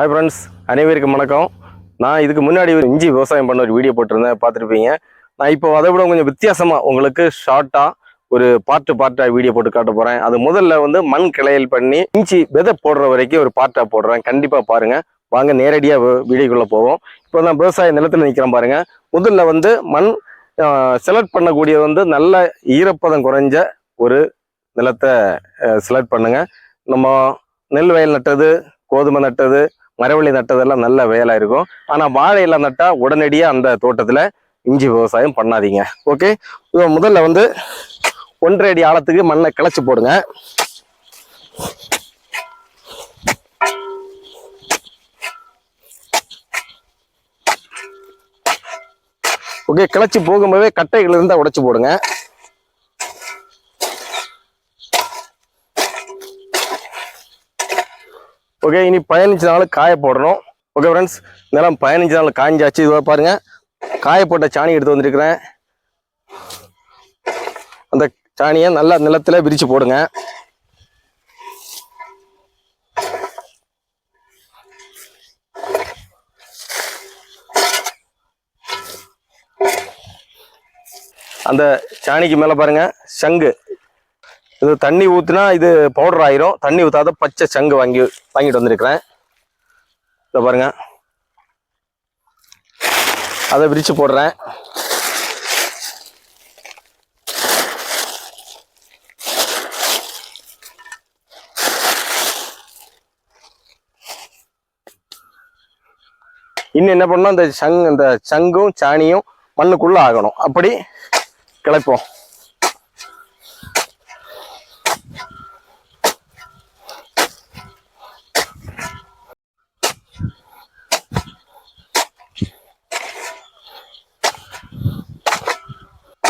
Hi friends அனைவருக்கும் வணக்கம். நான் இதுக்கு முன்னாடி ஒரு இஞ்சி விவசாயம் பண்ண ஒரு வீடியோ போட்டிருந்தேன் பார்த்துருப்பீங்க. நான் இப்போ அதை விட கொஞ்சம் வித்தியாசமாக உங்களுக்கு ஷார்ட்டாக ஒரு பார்ட்டு பார்ட்டாக வீடியோ போட்டு காட்ட போகிறேன் அது முதல்ல வந்து மண் கிளையல் பண்ணி இஞ்சி விதை போடுற வரைக்கும் ஒரு பார்ட்டாக போடுறேன். கண்டிப்பாக பாருங்கள் வாங்க நேரடியாக வீடியோக்குள்ளே போவோம். இப்போ நான் விவசாய நிலத்தில் நிற்கிறேன் பாருங்கள் முதல்ல வந்து மண் செலக்ட் பண்ணக்கூடியது வந்து நல்ல ஈரப்பதம் குறைஞ்ச ஒரு நிலத்தை செலக்ட் பண்ணுங்கள் நம்ம நெல் வயல் நட்டது கோதுமை நட்டது மரவள்ளி நட்டதெல்லாம் நல்ல வேலை இருக்கும். ஆனால் வாழையெல்லாம் நட்டால் உடனடியாக அந்த தோட்டத்தில் இஞ்சி விவசாயம் பண்ணாதீங்க. ஓகே இப்போ முதல்ல வந்து ஒன்றரை அடி ஆழத்துக்கு மண்ணை கிளச்சி போடுங்க. ஓகே கிளச்சி போகும்போதே கட்டைகள் இருந்தால் உடைச்சி போடுங்க. ஓகே இனி பதினஞ்சு நாள் காய போடணும். ஓகே ஃப்ரெண்ட்ஸ் நிலம் பதினஞ்சு நாள் காய்ஞ்சாச்சு இதுவாக பாருங்கள் காய போட்ட சாணி எடுத்து வந்திருக்கிறேன். அந்த சாணியை நல்லா நிலத்தில் விரித்து போடுங்க. அந்த சாணிக்கு மேலே பாருங்க சங்கு. இது தண்ணி ஊற்றுனா இது பவுடர் ஆயிரும். தண்ணி ஊற்றாத பச்சை சங்கு வாங்கி வாங்கிட்டு வந்திருக்கிறேன். இதை பாருங்க. அதை விரித்து போடுறேன். இன்னும் என்ன பண்ணணும்? இந்த சங் இந்த சங்கும் சாணியும் மண்ணுக்குள்ளே ஆகணும். அப்படி கிளப்போம்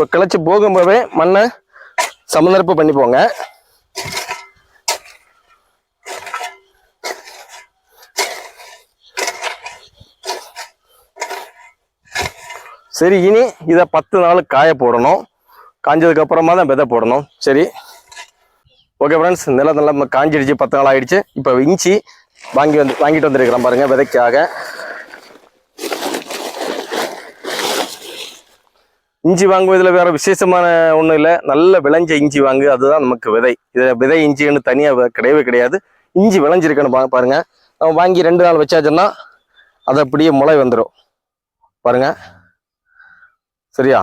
இப்போ கிளச்சி போகும்போதே மண்ணை சமநிரப்பு பண்ணி போங்க சரி இனி இதை பத்து நாள் காய போடணும். காஞ்சதுக்கு அப்புறமா தான் விதை போடணும். சரி. ஓகே ஃப்ரெண்ட்ஸ் நிலம் நல்லா காஞ்சிடுச்சு பத்து நாள் ஆயிடுச்சு. இப்போ இஞ்சி வாங்கி வந்து வாங்கிட்டு வந்திருக்கிறேன் பாருங்கள் விதைக்காக. இஞ்சி வாங்குவதில் வேற விசேஷமான ஒன்றும் இல்லை. நல்ல விளைஞ்ச இஞ்சி வாங்கு அதுதான் நமக்கு விதை. இதை விதை இஞ்சின்னு தனியாக கிடையவே கிடையாது. இஞ்சி விளைஞ்சிருக்குன்னு பா பாருங்க. நம்ம வாங்கி ரெண்டு நாள் வச்சாச்சுன்னா அது அப்படியே முளை வந்துடும் பாருங்க. சரியா?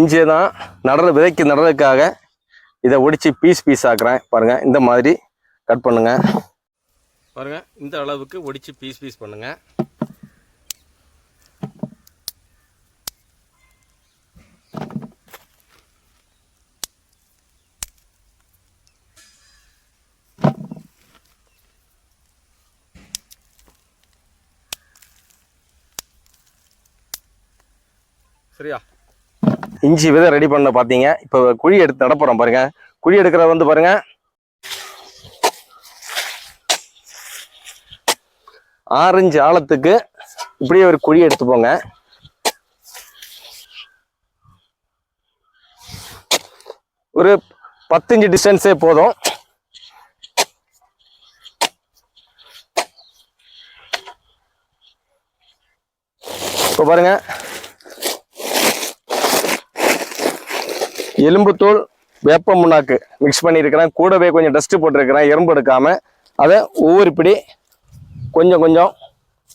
இஞ்சியை தான் நடற விதைக்கு நடுறதுக்காக இதை ஒடிச்சு பீஸ் பீஸ் ஆக்குறேன். பாருங்க. இந்த மாதிரி கட் பண்ணுங்க. பாருங்க. இந்த அளவுக்கு ஒடிச்சு பீஸ் பீஸ் பண்ணுங்க. சரியா? இஞ்சி விதை ரெடி பண்ண பார்த்தீங்க இப்போ குழி எடுத்து நடப்புறோம் பாருங்க. குழி எடுக்கிற வந்து பாருங்க. ஆரஞ்சு ஆழத்துக்கு இப்படியே ஒரு குழி எடுத்து போங்க ஒரு பத்து டிஸ்டன்ஸே போதும். இப்போ பாருங்கள் எலும்புத்தூள் வேப்ப முன்னாக்கு மிக்ஸ் பண்ணியிருக்கிறேன். கூடவே கொஞ்சம் டஸ்ட்டு போட்டிருக்கிறேன். எறும்பு எடுக்காமல் அதை ஒவ்வொரு பிடி கொஞ்சம் கொஞ்சம்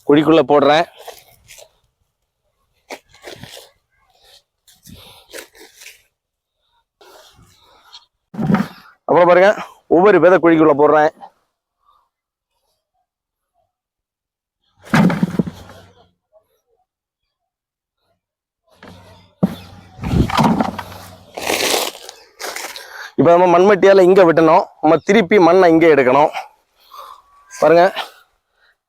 குழிக்குள்ளே போடுறேன். அப்புறம் பாருங்க ஒவ்வொரு விதை குழிக்குள்ளே போடுறேன். இப்போ நம்ம மண்மட்டியால் இங்கே விட்டணும். நம்ம திருப்பி மண்ணை இங்கே எடுக்கணும். பாருங்க.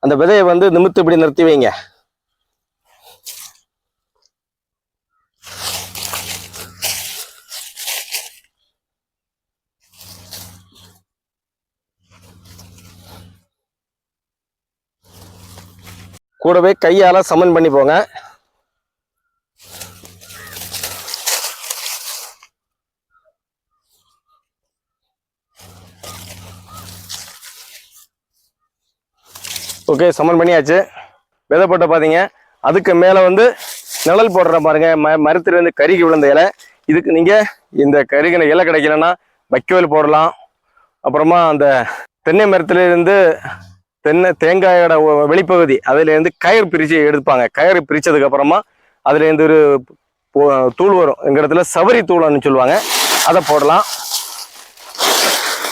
அந்த விதையை வந்து நிமித்து இப்படி நிறுத்தி வைங்க. கூடவே கையால சமன் பண்ணி போங்க. ஓகே சமன் பண்ணியாச்சு. விதை போட்ட பார்த்தீங்க அதுக்கு மேலே வந்து நிழல் போடுற பாருங்க. ம மரத்துலேருந்து கருகி விழுந்த இலை. இதுக்கு நீங்கள் இந்த கருகின இலை கிடைக்கலன்னா வைக்கோல் போடலாம். அப்புறமா அந்த தென்னை மரத்துலேருந்து தென்னை தேங்காயோட வெளிப்பகுதி அதுலேருந்து கயிறு பிரித்து எடுப்பாங்க. கயிறு பிரித்ததுக்கப்புறமா அப்புறமா ஒரு போ- தூள் வரும். எங்க இடத்துல சவரி தூளன்னு சொல்லுவாங்க. அதை போடலாம்.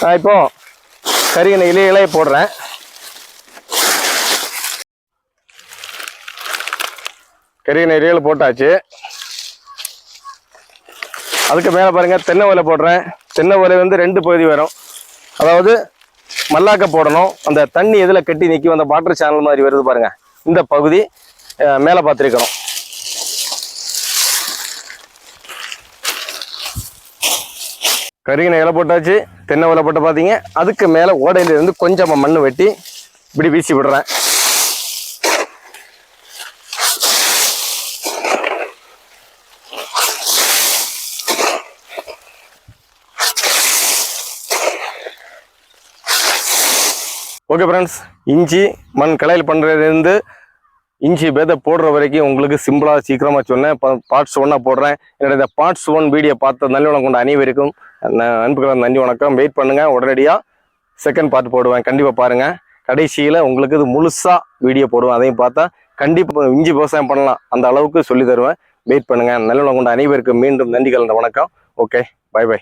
நான் இப்போ கருகின இலையிலே போடுறேன். கருகின இலைகளை போட்டாச்சு. அதுக்கு மேலே பாருங்க தென்னை ஓலை போடுறேன். தென்னை ஓலை வந்து ரெண்டு பகுதி வரும். அதாவது மல்லாக்க போடணும். அந்த தண்ணி எதில் கட்டி நிற்கும் அந்த வாட்டர் சேனல் மாதிரி வருது பாருங்க. இந்த பகுதி மேலே பார்த்துருக்கணும். கருகின இலை போட்டாச்சு. தென்னை ஓலை போட்டு பார்த்தீங்க. அதுக்கு மேலே ஓடையிலேருந்து கொஞ்சமாக மண் வெட்டி இப்படி வீசி விடுறேன். ஓகே ஃப்ரெண்ட்ஸ் இஞ்சி மண் கலையில் பண்ணுறதுலேருந்து இஞ்சி பேதை போடுற வரைக்கும் உங்களுக்கு சிம்பிளாக சீக்கிரமாக சொன்னேன். பார்ட்ஸ் ஒன்னாக போடுறேன். என்னோட இந்த பார்ட்ஸ் ஒன் வீடியோ பார்த்த நல்லவனம் கொண்ட அனைவருக்கும். ந- நன்றி வணக்கம். வெயிட் பண்ணுங்கள் உடனடியாக செகண்ட் பார்ட் போடுவேன். கண்டிப்பாக பாருங்கள் கடைசியில் உங்களுக்கு இது முழுசாக வீடியோ போடுவேன். அதையும் பார்த்தா கண்டிப்பாக இஞ்சி விவசாயம் பண்ணலாம். அந்த அளவுக்கு சொல்லி தருவேன். வெயிட் பண்ணுங்கள் நல்லவனம் கொண்ட அனைவருக்கும். மீண்டும் நன்றி கலந்த வணக்கம். Okay bye by